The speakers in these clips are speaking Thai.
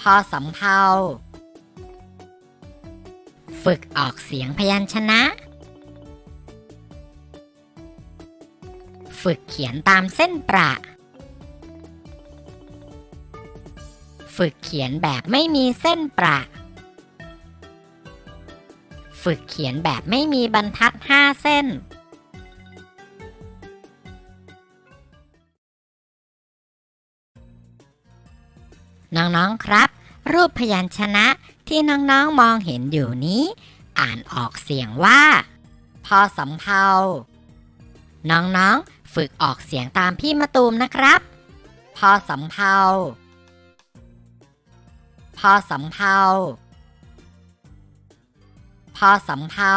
พอสำเพาฝึกออกเสียงพยัญชนะ ฝึกเขียนตามเส้นประ ฝึกเขียนแบบไม่มีเส้นประ ฝึกเขียนแบบไม่มีบรรทัดห้าเส้น น้องๆครับ รูปพยัญชนะที่น้องๆมองเห็นอยู่นี้ อ่านออกเสียงว่า พอสำเพาน้องๆฝึกออกเสียงตามพี่มะตูมนะครับ พอสำเพาพอสำเพาพอสำเพา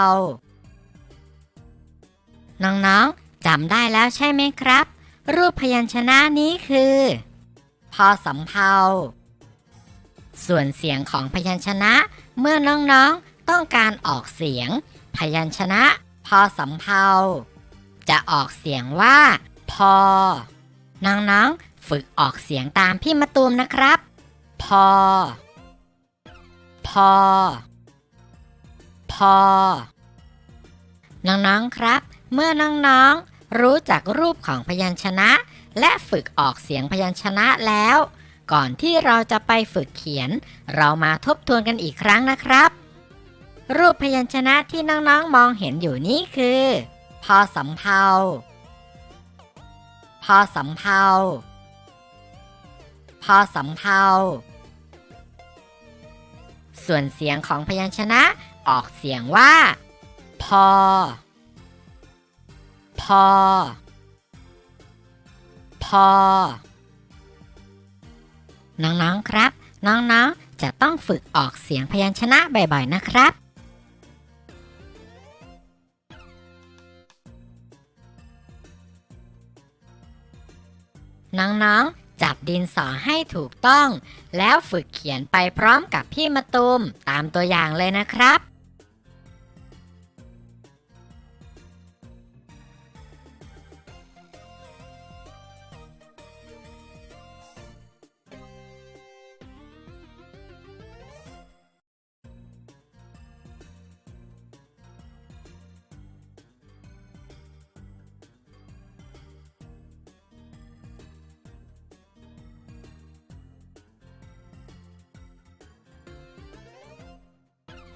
น้องๆจำได้แล้วใช่ไหมครับ รูปพยัญชนะนี้คือ พอสำเพา ส่วนเสียงของพยัญชนะ เมื่อน้องๆต้องการออกเสียง พยัญชนะ พอสำเพาจะออกเสียงว่า พอ น้องๆฝึกออกเสียงตามพี่มะตูมนะครับ พอ พอ พอ น้องๆครับ เมื่อน้องๆรู้จักรูปของพยัญชนะ และฝึกออกเสียงพยัญชนะแล้ว ก่อนที่เราจะไปฝึกเขียน เรามาทบทวนกันอีกครั้งนะครับ รูปพยัญชนะที่น้องๆมองเห็นอยู่นี้คือพอสำเพาพอสำเพาพอสำเพาส่วนเสียงของพยัญชนะออกเสียงว่า พอ พอ พอ น้องๆครับ น้องๆ จะต้องฝึกออกเสียงพยัญชนะบ่อยๆนะครับ น้องๆ จับดินสอให้ถูกต้อง แล้วฝึกเขียนไปพร้อมกับพี่มะตูมตามตัวอย่างเลยนะครับ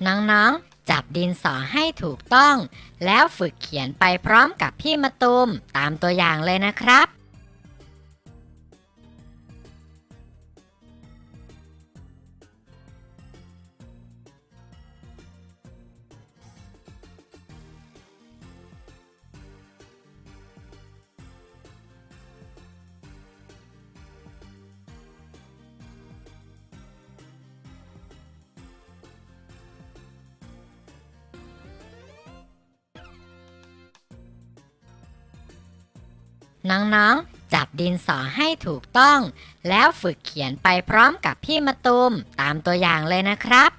น้องๆ จับดินสอให้ถูกต้อง แล้วฝึกเขียนไปพร้อมกับพี่มะตูมตามตัวอย่างเลยนะครับ น้องๆ จับดินสอให้ถูกต้อง แล้วฝึกเขียนไปพร้อมกับพี่มะตูมตามตัวอย่างเลยนะครับ